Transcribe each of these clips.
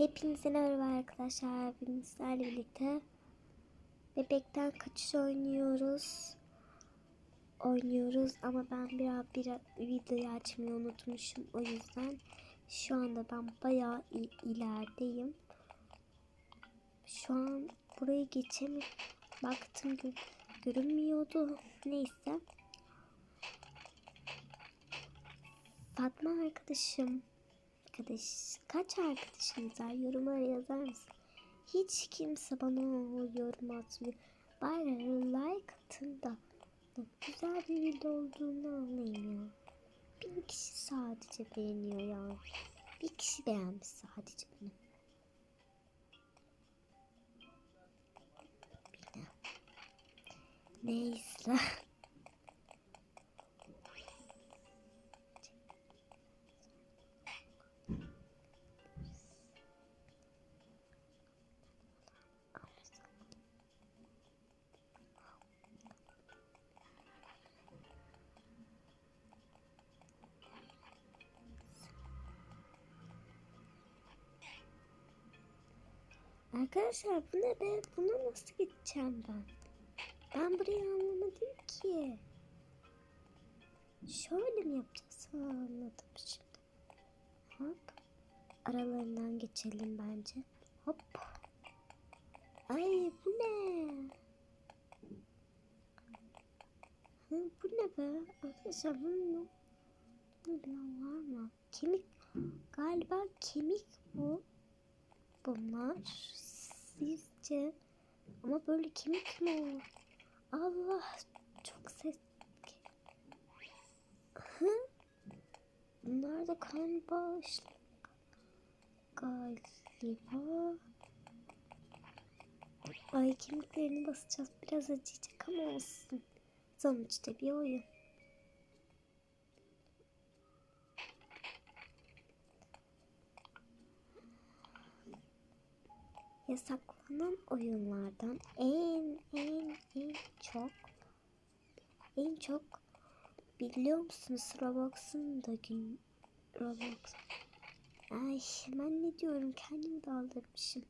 Hepinize merhaba arkadaşlar. Bugün birlikte bebekten kaçış oynuyoruz. Oynuyoruz ama ben biraz bir videoyu açmayı unutmuşum. O yüzden şu anda ben bayağı ilerideyim. Şu an burayı geçemiyorum. Baktım gö- görünmüyordu. Neyse. Fatma arkadaşım. Arkadaş, kaç arkadaşınız var? Yorumlara yazar mısın? Hiç kimse bana o yorum atmıyor. Bari like atın da güzel bir video olduğunu anlayayım ya. Bir kişi sadece beğeniyor ya. Bir kişi beğenmiş sadece bunu. Neyse. Arkadaşlar bu ne be? Buna nasıl gideceğim ben? Ben burayı anlamadım ki. Şöyle mi yapacağız? Ha, anladım şimdi. Hop. Aralarından geçelim bence. Hop. Ay bu ne? Hı, bu ne be? Arkadaşlar bunun bunun bilen var mı? Kemik. Galiba kemik bu bunlar. Sizce? Ama böyle kemik mi olur? Allah çok ses Hı? Bunlar da kan bağışlı galiba Ay kemiklerini basacağız. Biraz acıyacak ama olsun. Sonuçta bir oyun yasaklanan oyunlardan en en en çok en çok biliyor musunuz Roblox'un da gün Roblox Ay ben ne diyorum kendimi daldırmışım.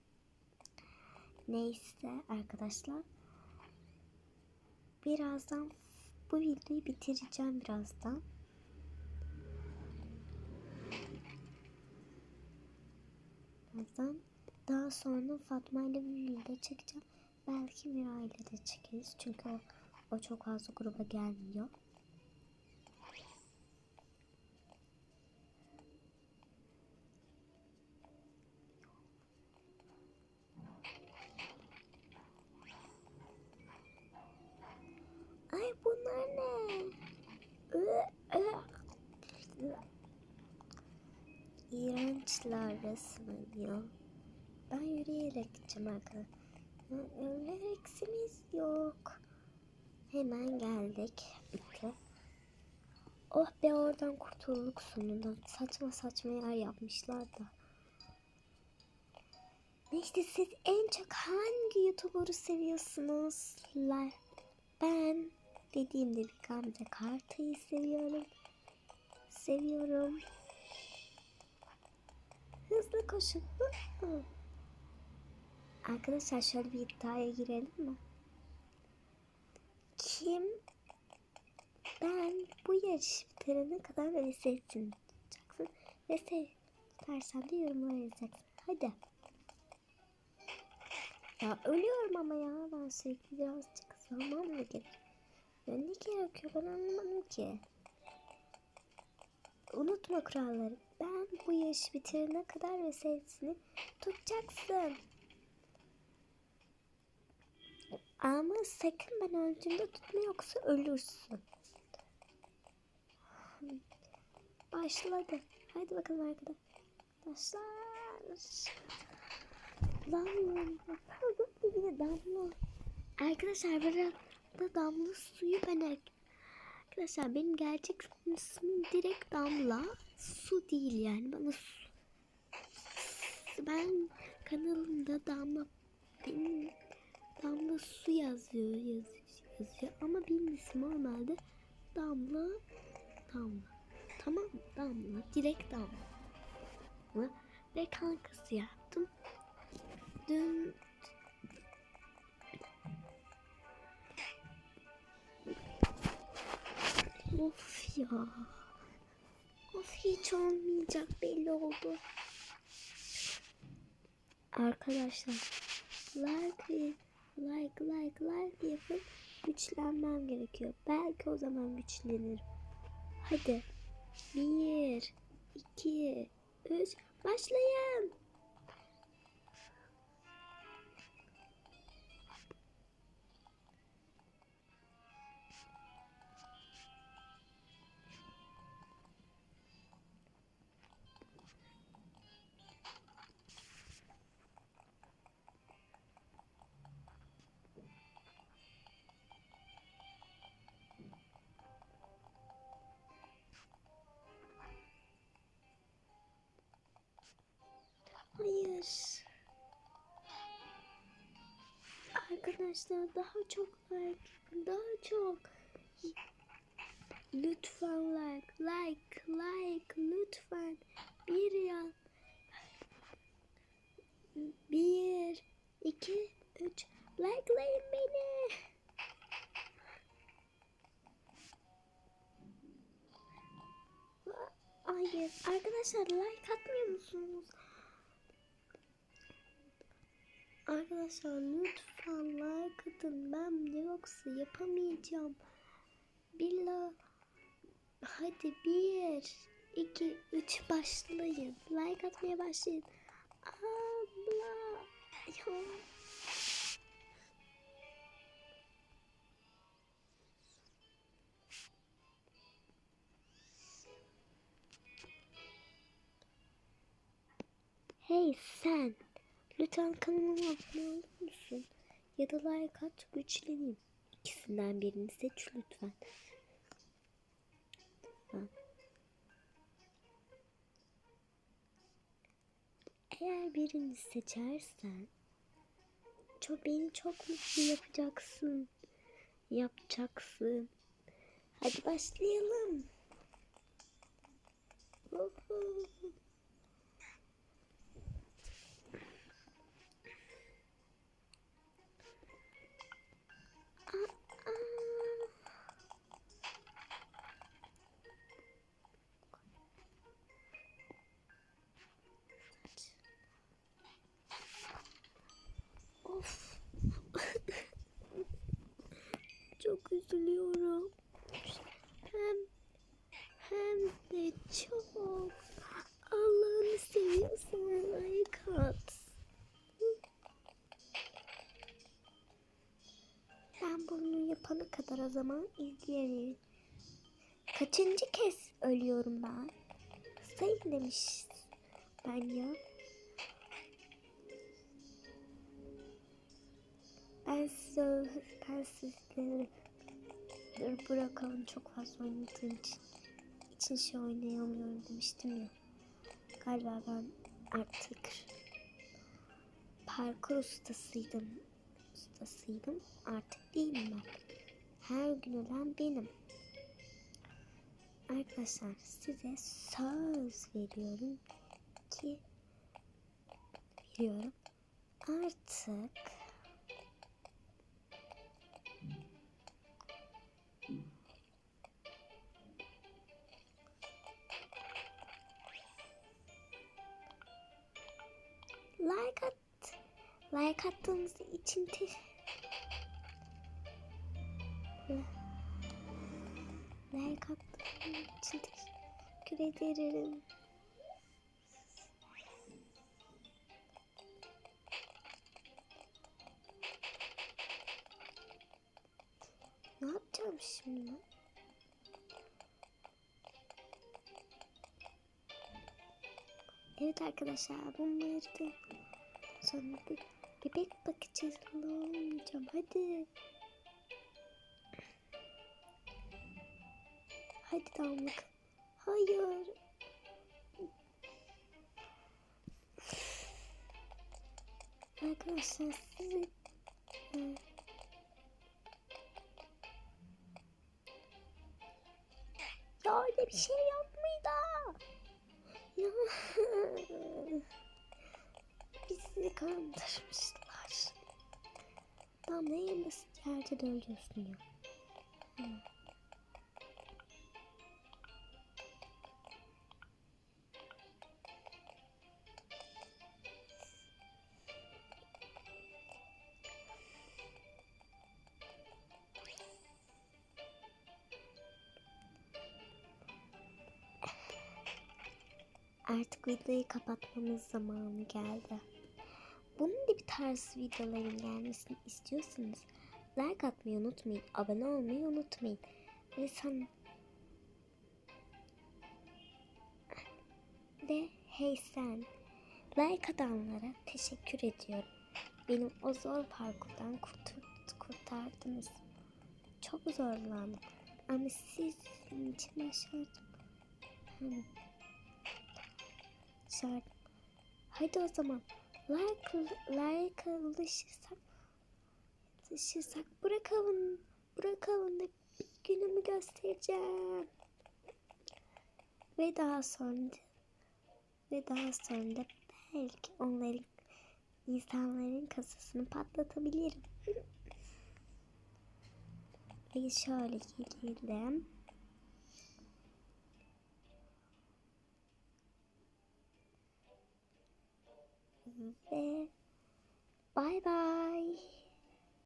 Neyse arkadaşlar. Birazdan bu videoyu bitireceğim birazdan. Birazdan daha sonra Fatma ile bir video çekeceğim. Belki Mira ile de çekeriz. Çünkü o, o çok fazla gruba gelmiyor. Ay bunlar ne? İğrençler resmen ya. Ben yürüyerek gideceğim arkadaşlar. Öyle eksimiz yok. Hemen geldik. Bitti. Oh be oradan kurtulduk sonunda. Saçma saçma yer yapmışlar da. Neyse siz en çok hangi YouTuber'ı seviyorsunuz? Ben dediğimde bir Gamze Karta'yı seviyorum. Seviyorum. Hızlı koşun. Hı hı. Arkadaşlar şöyle bir iddiaya girelim mi? Kim ben bu yarış bitirene kadar vs etsin yapacaksın. Vs dersen de yorumlara yazacaksın. Hadi. Ya ölüyorum ama ya ben sürekli birazcık zaman mı gerek? Ya ne gerekiyor ben anlamadım ki. Unutma kuralları. Ben bu yarışı bitirene kadar vs tutacaksın. Ama sakın ben öldüğümde tutma yoksa ölürsün. Başladı. Hadi bakalım arkadaşlar. Lan yine damla. Arkadaşlar burada damla suyu ben Arkadaşlar benim gerçek ismim direkt damla. Su değil yani bana su. Ben kanalımda damla benim Damla su yazıyor, yazıyor, yazıyor. Ama ismi normalde Damla, Damla. Tamam? Damla, direkt Damla. Ve kankası ya. yaptım. Dün Of ya. Of hiç olmayacak belli oldu. Arkadaşlar like like like like yapıp güçlenmem gerekiyor. Belki o zaman güçlenirim. Hadi. Bir, iki, üç, başlayın. Arkadaşlar daha çok like, daha çok. Lütfen like, like, like, lütfen. Bir ya. Bir, iki, üç. Likelayın beni. Hayır. Arkadaşlar like atmıyor musunuz? Arkadaşlar lütfen like atın. Ben yoksa yapamayacağım. Billah. Hadi bir, iki, üç başlayın. Like atmaya başlayın. Abla. Ya. Hey sen. Lütfen kanalıma abone olur musun? Ya da like at güçleneyim. İkisinden birini seç lütfen. Eğer birini seçersen çok beni çok mutlu yapacaksın. Yapacaksın. Hadi başlayalım. Uhu. Zaman izleyelim. Kaçıncı kez ölüyorum ben? Sayın demiş ben ya. Ben size ben sizleri bırakalım çok fazla oynadığım için için şey oynayamıyorum demiştim ya. Galiba ben artık parkur ustasıydım. Ustasıydım. Artık değilim ben. Her gün ölen benim. Arkadaşlar size söz veriyorum ki veriyorum. Artık like at like attığınız için te like attığınız için teşekkür ederim. Ne yapacağım şimdi? Evet arkadaşlar bunları da bir bebek. Ne olmayacağım hadi. Hadi damlık. Hayır. Arkadaşlar size e, Ya öyle bir şey yapmaydı. Ya. Sizi kandırmışlar. Ne en basit yerde de ölüyorsun ya. Hı. Artık videoyu kapatmamız zamanı geldi. Bunun gibi tarz videoların gelmesini istiyorsanız like atmayı unutmayın, abone olmayı unutmayın. Ve sen ve hey sen like atanlara teşekkür ediyorum. Benim o zor parkurdan kurtar, kurtardınız. Çok zorlandım. Ama sizin için başardım. Hani başardım. Hadi o zaman like like alışırsak alışırsak bırakalım bırakalım da bir günümü göstereceğim. Ve daha sonra ve daha sonra belki onların insanların kasasını patlatabilirim. Ve şöyle gidelim. Ve bye bye.